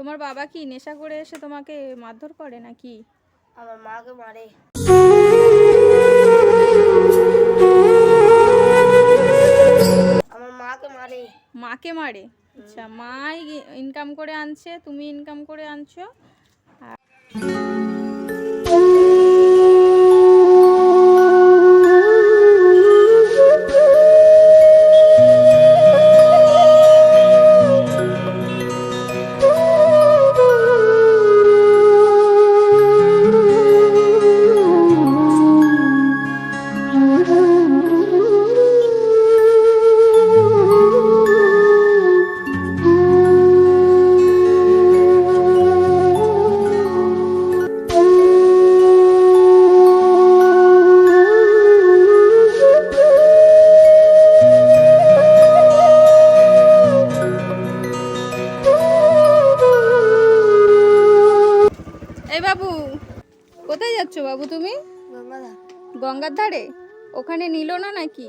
তোমার বাবা কি নেশা করে এসে তোমাকে মারধর করে নাকি? আমার মাকে মারে। আমার মাকে মারে। মাকে মারে? আচ্ছা মাই ইনকাম করে আনছে তুমি ইনকাম করে আনছো? গঙ্গার ধারে? ওখানে নিল না নাকি?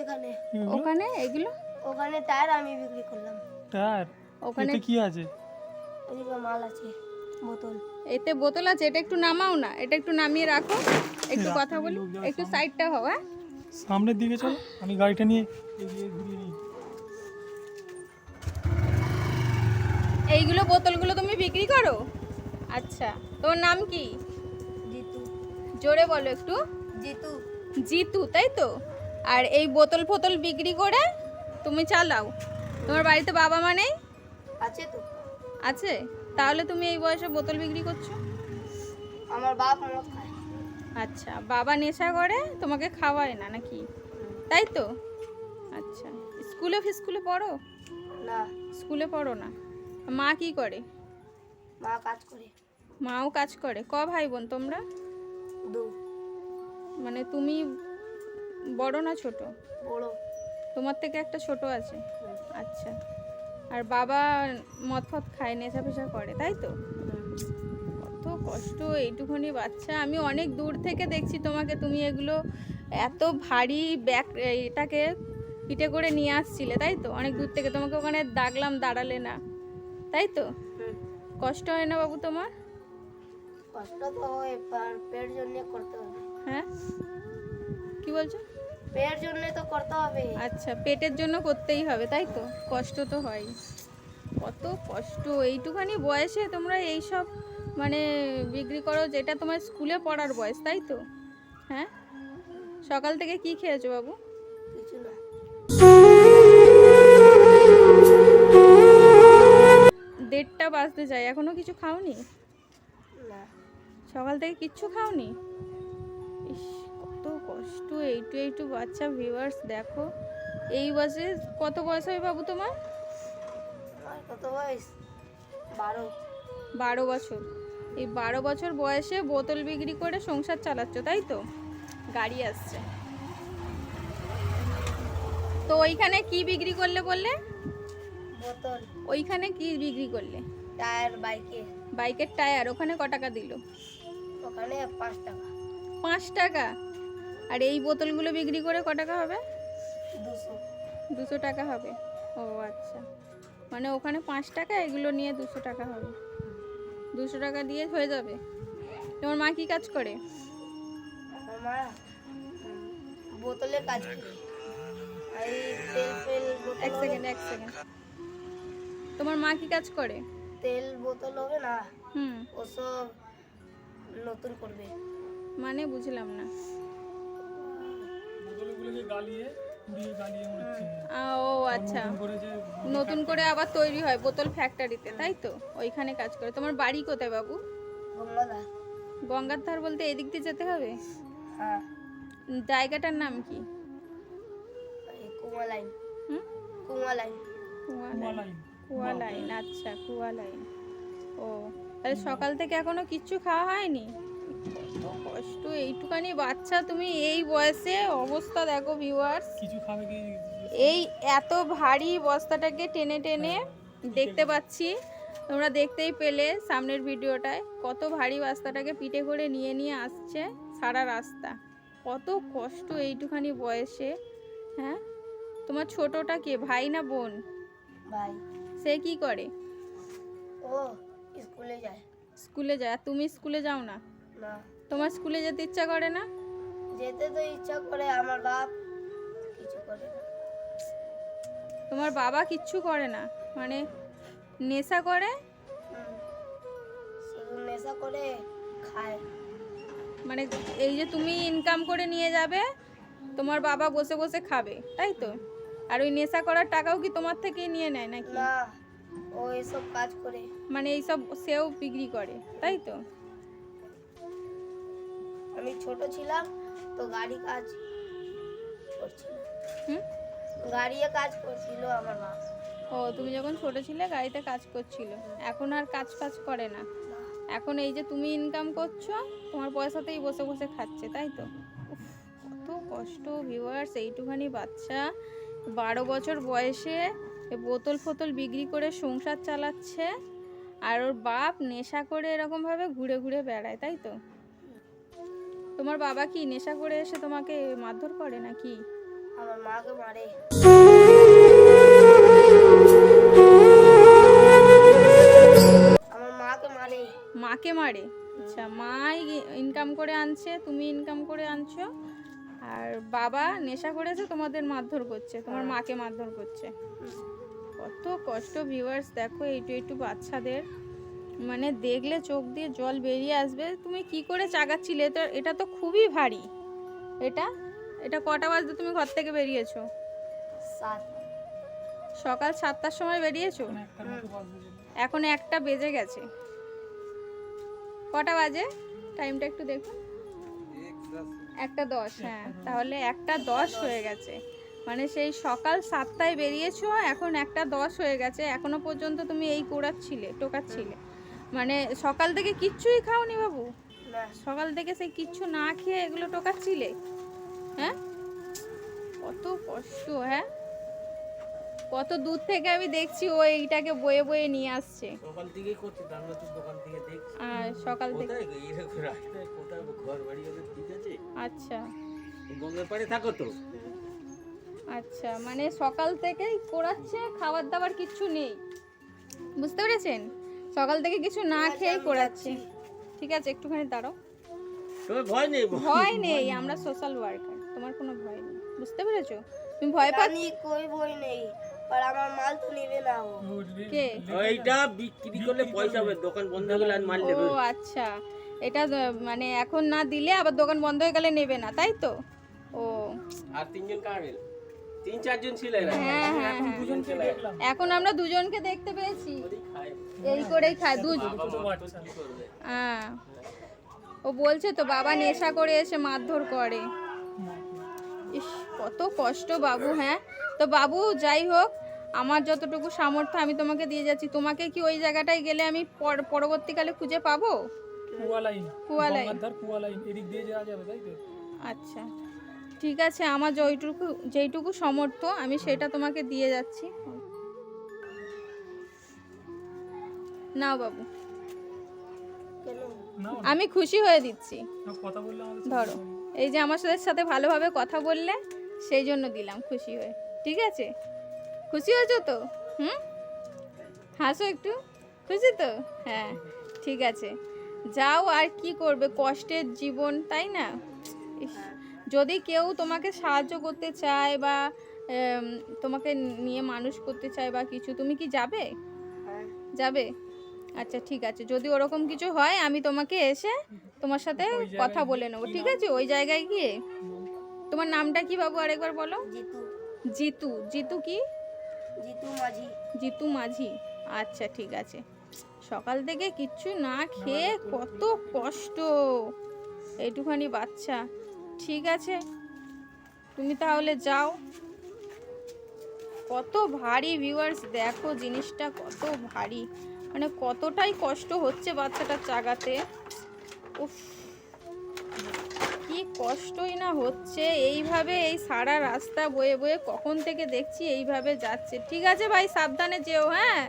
এখানে। ওখানে? এগুলো? ওখানে টায়ার আমি বিক্রি করলাম। টায়ার ওখানে কি আছে? ওদিকে মাল আছে বোতল। এতে বোতল আছে এটা একটু নামাও না এটা একটু নামিয়ে রাখো। একটু কথা বলি একটু সাইডটা হও হ্যাঁ? সামনের দিকে চলো আমি গাড়িটা নিয়ে এগিয়ে ঘুরিয়ে নিই। এইগুলো বোতলগুলো তুমি বিক্রি করো? আচ্ছা তোমার নাম কি? জিতু। জোরে বলো একটু। জিতু। জিতু তাই তো? আর এই বোতল ফোতল বিক্রি করে তুমি চালাও। তোমার বাড়িতে বাবা মা নেই? আছে তো। আছে? তাহলে তুমি এই বয়সে বোতল বিক্রি করছ? আমার বাপ মদ খায়। আচ্ছা বাবা নেশা করে তোমাকে খাওয়ায় না নাকি? তাই তো? আচ্ছা স্কুলে স্কুলে পড়ো? না। স্কুলে পড়ো না। মা কি করে? মা কাজ করে। মাও কাজ করে। ক ভাই বোন তোমরা? দু। মানে তুমি বড় না ছোট? বড়। তোমার থেকে একটা ছোট আছে? আচ্ছা। আর বাবা মদ ফদ খায় নেশা ফেশা করে তাই তো? কত কষ্ট এইটুকুনি বাচ্চা। আমি অনেক দূর থেকে দেখছি তোমাকে তুমি এগুলো এত ভারী ব্যাগ এটাকে পিঠে করে নিয়ে আসছিলে তাই তো? অনেক দূর থেকে। তোমাকে ওখানে দাগলাম দাঁড়ালে না। তাই তো? কষ্ট হয় না বাবু তোমার? কষ্ট তো হয় পেট জন্য করতে হবে হ্যাঁ? কি বলছো? পেট জন্য তো করতে হবে। আচ্ছা পেটের জন্য করতেই হবে তাই তো? কষ্ট তো হয়। কত কষ্ট এইটুখানি বয়সে তোমরা এই সব মানে বিক্রি করো যেটা তোমার স্কুলে পড়ার বয়স তাই তো? হ্যাঁ? সকাল থেকে কি খেয়েছো বাবু? দেড়টা বাজতে যায় এখনও কিছু খাওনি? সকাল থেকে কিচ্ছু খাওনি? ইস কত কষ্ট এইটু এইটু বাচ্চা ভিউয়ার্স দেখো। এই বয়সে কত বয়স হবে বাবু তোমার? কত বয়স? বারো। বারো বছর। এই বারো বছর বয়সে বোতল বিক্রি করে সংসার চালাচ্ছ তাই তো? গাড়ি আসছে। তো ওইখানে কি বিক্রি করলে বললে? বোতল। ওইখানে কি বিক্রি করলে? টায়ার বাইকে। বাইকের টায়ার ওখানে ক টাকা দিল? ওখানে পাঁচ টাকা। পাঁচ টাকা। আর এই বোতলগুলো বিক্রি করে ক টাকা হবে? দুশো। টাকা হবে। ও আচ্ছা। মানে ওখানে পাঁচ টাকা এগুলো নিয়ে দুশো টাকা হবে। দুশো টাকা দিয়ে হয়ে যাবে। তোমার মা কি কাজ করে? বোতলে কাজ এক সেকেন্ড এক সেকেন্ড। তোমার মা কি কাজ করে? তেল বোতল হবে না? হুম। ওসব নতুন করবে। মানে বুঝলাম না। বোতলগুলোকে গালিয়ে পুড়িয়ে গালিয়ে হচ্ছে আ, ও আচ্ছা। নতুন করে আবার তৈরি হয় বোতল ফ্যাক্টরিতে তাই তো? ওইখানে কাজ করে। তোমার বাড়ি কোথায় বাবু? গঙ্গার ধার বলতে এদিক দিয়ে যেতে হবে? হ্যাঁ। জায়গাটার নাম কি? এই কুয়া লাইন হুম লাইন লাইন কুয়া লাইন আচ্ছা কুয়া লাইন ও তাহলে সকাল থেকে এখনও কিচ্ছু খাওয়া হয়নি? কষ্ট এইটুখানি বাচ্চা তুমি এই বয়সে অবস্থা দেখো ভিউয়ার্স কিছু খাবে কি? এই এত ভারী বস্তাটাকে টেনে টেনে দেখতে পাচ্ছি। তোমরা দেখতেই পেলে সামনের ভিডিওটায় কত ভারী বস্তাটাকে পিঠে করে নিয়ে নিয়ে আসছে সারা রাস্তা। কত কষ্ট এইটুখানি বয়সে হ্যাঁ? তোমার ছোটটা কে? ভাই না বোন? ভাই। সে কি করে? ও ও স্কুলে যায়। স্কুলে যায়। তুমি স্কুলে যাও না? না। তোমার স্কুলে যেতে ইচ্ছা করে না? যেতে তো ইচ্ছা করে আমার বাপ কিছু করে না। তোমার বাবা কিচ্ছু করে না? মানে নেশা করে? নেশা করে খায়। মানে এই যে তুমি ইনকাম করে নিয়ে যাবে তোমার বাবা বসে বসে খাবে তাই তো? আর ওই নেশা করার টাকাও কি তোমার থেকেই নিয়ে নেয় নাকি? না ও এসব কাজ করে। মানে এইসব সেও বিক্রি করে তাই তো? আমি ছোট ছিলাম তো গাড়ি কাজ করছিল। হুম? গাড়িয়ে কাজ করছিল আমার মা। ও তুমি যখন ছোট ছিলে গাড়িতে কাজ করছিল। এখন আর কাজ কাজ করে না। এখন এই যে তুমি ইনকাম করছ তোমার পয়সাতেই বসে বসে খাচ্ছে তাই তো? উফ, কত কষ্ট ভিউয়ার্স এইটুখানি বাচ্চা বারো বছর বয়সে বোতল ফোতল বিক্রি করে সংসার চালাচ্ছে আর ওর বাপ নেশা করে এরকমভাবে ঘুরে ঘুরে বেড়ায় তাই তো? তোমার বাবা কি নেশা করে এসে তোমাকে মারধর করে নাকি? আমার মাকে মারে। আমার মাকে মারে। মাকে মারে? আচ্ছা মাই ইনকাম করে আনছে তুমি ইনকাম করে আনছো আর বাবা নেশা করেছে তোমাদের মারধর করছে তোমার মাকে মারধর করছে। কত কষ্ট ভিউয়ার্স দেখো এইটু একটু বাচ্চাদের। মানে দেখলে চোখ দিয়ে জল বেরিয়ে আসবে। তুমি কি করে চাগাচ্ছিলে? এটা এটা তো খুবই ভারী। এটা এটা কটা বাজতে তুমি ঘর থেকে বেরিয়েছো? সাত। সকাল সাতটার সময় বেরিয়েছো। এখন একটা বেজে গেছে। কটা বাজে? টাইমটা একটু দেখুন। একটা দশ হ্যাঁ। তাহলে একটা দশ হয়ে গেছে। মানে সেই সকাল সাতটায় বেরিয়েছো এখন একটা দশ হয়ে গেছে। এখনও পর্যন্ত তুমি এই কোড়াচ্ছিলে টোকাচ্ছিলে। মানে সকাল থেকে কিচ্ছুই খাওনি বাবু। সকাল থেকে সেই কিচ্ছু না খেয়ে এগুলো টোকাচ্ছিলে? হ্যাঁ? কত কষ্ট হ্যাঁ? কত দূর থেকে আমি দেখছি ও এইটাকে বয়ে বয়ে নিয়ে আসছে। সকাল থেকেই করছি আমরা তো দোকান থেকে দেখছি। আর সকাল থেকে? এরকম রাস্তায় ঘর বাড়ি ঠিক আছে। আচ্ছা। গঙ্গার পাড়ে থাকো তো। আচ্ছা মানে সকাল থেকেই করাচ্ছে খাবার দাবার কিচ্ছু নেই। বুঝতে পেরেছেন? সকাল থেকে কিছু না খেয়েই করাচ্ছি। ঠিক আছে একটুখানি দাঁড়াও। তোমার ভয় নেই? ভয় নেই আমরা সোশ্যাল ওয়ার্কার তোমার কোনো ভয় নেই। বুঝতে পেরেছ? তুমি ভয় পাচ্ছ? কই বই নেই আর আমার মাল তো নেবে না ও। ও কে? ওইটা বিক্রি করলে পয়সা হবে দোকান বন্ধ হয়ে গেলে আর মাল নেবে না। আচ্ছা। এটা মানে এখন না দিলে আবার দোকান বন্ধ হয়ে গেলে নেবে না তাই তো? ও। আর তিনজন কার গেল তিন চারজন ছিল এরা। হ্যাঁ হ্যাঁ হ্যাঁ। এখন আমরা দুজনকে দেখতে পেয়েছি। এই করেই খায় দুধ হ্যাঁ। ও বলছে তো বাবা নেশা করে এসে মারধর করে। ইস কত কষ্ট বাবু হ্যাঁ? তো বাবু যাই হোক আমার যতটুকু সামর্থ্য আমি তোমাকে দিয়ে যাচ্ছি। তোমাকে কি ওই জায়গাটায় গেলে আমি পর- পরবর্তীকালে খুঁজে পাবো? কুয়া লাইন কুয়া লাইন। গঙ্গার ধার কুয়া লাইন এদিক দিয়ে যাওয়া যাবে তাই তো? আচ্ছা। ঠিক আছে আমার যেইটুকু যেইটুকু সমর্থ আমি সেটা তোমাকে দিয়ে যাচ্ছি। নাও বাবু। আমি খুশি হয়ে দিচ্ছি। ধরো এই যে আমার সাথে সাথে ভালোভাবে কথা বললে সেই জন্য দিলাম খুশি হয়ে। ঠিক আছে? খুশি হয়েছো তো? হুম? হাসো একটু। খুশি তো? হ্যাঁ ঠিক আছে। যাও আর কি করবে কষ্টের জীবন তাই না? ইস, যদি কেউ তোমাকে সাহায্য করতে চায় বা তোমাকে নিয়ে মানুষ করতে চায় বা কিছু তুমি কি যাবে? হ্যাঁ। যাবে? আচ্ছা ঠিক আছে। যদি ওরকম কিছু হয় আমি তোমাকে এসে তোমার সাথে কথা বলে নেব ঠিক আছে? ওই জায়গায় গিয়ে। তোমার নামটা কি বাবু আরেকবার বলো? জিতু। জিতু। জিতু কি? জিতু মাঝি। জিতু মাঝি। আচ্ছা ঠিক আছে। সকাল থেকে কিচ্ছু না খেয়ে কত কষ্ট। এইটুখানি বাচ্চা। ঠিক আছে। তুমি তাহলে যাও। কত ভারী ভিউয়ার্স দেখো জিনিসটা কত ভারী। মানে কতটাই কষ্ট হচ্ছে বাচ্চাটা চাগাতে। উফ, কি কষ্টই না হচ্ছে। এইভাবে এই সারা রাস্তা বয়ে বয়ে কখন থেকে দেখছি এইভাবে যাচ্ছে। ঠিক আছে ভাই, সাবধানে যেও হ্যাঁ?